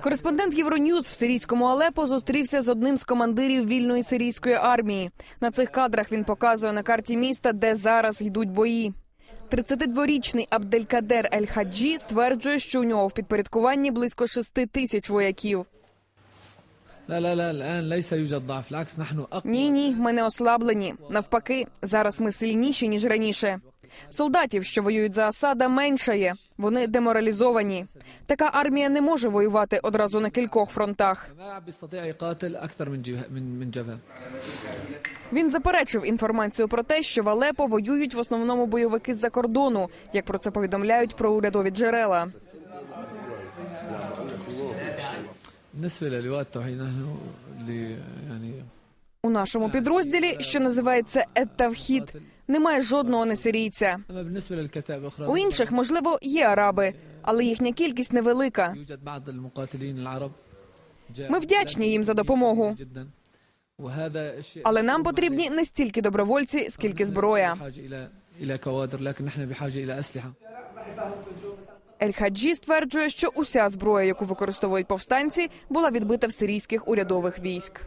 Кореспондент Євроньюз в сирійському Алепо зустрівся з одним з командирів вільної сирійської армії. На цих кадрах він показує на карті міста, де зараз йдуть бої. 32-річний Абделькадер Ель-Хаджі стверджує, що у нього в підпорядкуванні близько 6 тисяч вояків. Ні, ні, ми не ослаблені. Навпаки, зараз ми сильніші ніж раніше. Солдатів, що воюють за Асада, меншає. Вони деморалізовані. Така армія не може воювати одразу на кількох фронтах. Він заперечив інформацію про те, що в Алепо воюють в основному бойовики з-за кордону, як про це повідомляють про урядові джерела. У нашому підрозділі, що називається «Еттавхід», немає жодного несирійця. У інших, можливо, є араби, але їхня кількість невелика. Ми вдячні їм за допомогу. Але нам потрібні не стільки добровольці, скільки зброя. Ель-Хаджі стверджує, що уся зброя, яку використовують повстанці, була відбита в сирійських урядових військ.